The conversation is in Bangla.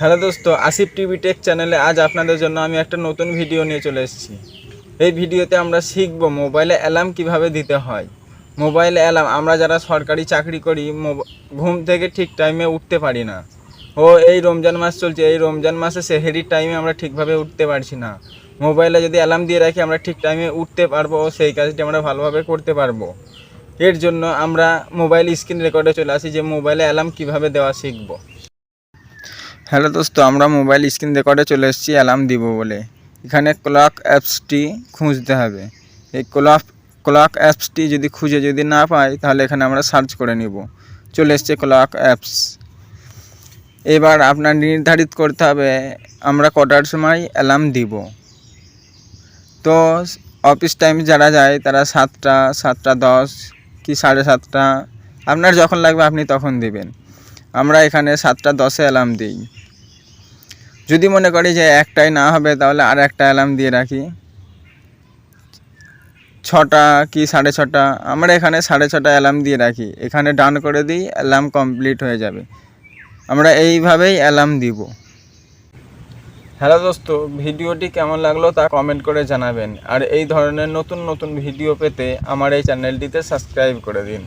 হ্যালো দোস্ত, আসিফ টিভি টেক চ্যানেলে আজ আপনাদের জন্য আমি একটা নতুন ভিডিও নিয়ে চলে এসেছি। এই ভিডিওতে আমরা শিখব মোবাইলে অ্যালার্ম কীভাবে দিতে হয়। মোবাইলে অ্যালার্ম, আমরা যারা সরকারি চাকরি করি ঘুম থেকে ঠিক টাইমে উঠতে পারি না। ও, এই রমজান মাস চলছে, এই রমজান মাসে সেহেরির টাইমে আমরা ঠিকভাবে উঠতে পারছি না। মোবাইলে যদি অ্যালার্ম দিয়ে রাখি, আমরা ঠিক টাইমে উঠতে পারব ও সেই কাজটি আমরা ভালোভাবে করতে পারব। এর জন্য আমরা মোবাইল স্ক্রিন রেকর্ডে চলে আসি যে মোবাইলে অ্যালার্ম কীভাবে দেওয়া শিখব। হ্যালো দোস্ত, আমরা মোবাইল স্ক্রিন রেকর্ডে চলে এসেছি অ্যালার্ম দিব বলে। এখানে ক্লক অ্যাপসটি খুঁজতে হবে। এই ক্লক ক্লক অ্যাপসটি যদি খুঁজে যদি না পাই, তাহলে এখানে আমরা সার্চ করে নিব। চলে এসছে ক্লক অ্যাপস। এবার আপনার নির্ধারিত করতে হবে, আমরা কটার সময় অ্যালার্ম দিব। তো অফিস টাইম যারা যায়, তারা সাতটা সাতটা দশ কি সাড়ে সাতটা, আপনার যখন লাগবে আপনি তখন দিবেন। আমরা এখানে সাতটা দশে অ্যালার্ম দিই। যদি মনে করি যে একটাই না হবে, তাহলে আর একটা অ্যালার্ম দিয়ে রাখি। ছটা কি সাড়ে ছটা? আমরা এখানে সাড়ে ছটা অ্যালার্ম দিয়ে রাখি। এখানে ডান করে দিই অ্যালার্ম কমপ্লিট হয়ে যাবে। আমরা এইভাবেই অ্যালার্ম দিব। হ্যালো দোস্ত, ভিডিওটি কেমন লাগল তা কমেন্ট করে জানাবেন। আর এই ধরনের নতুন নতুন ভিডিও পেতে আমার এই চ্যানেলটিতে সাবস্ক্রাইব করে দিন।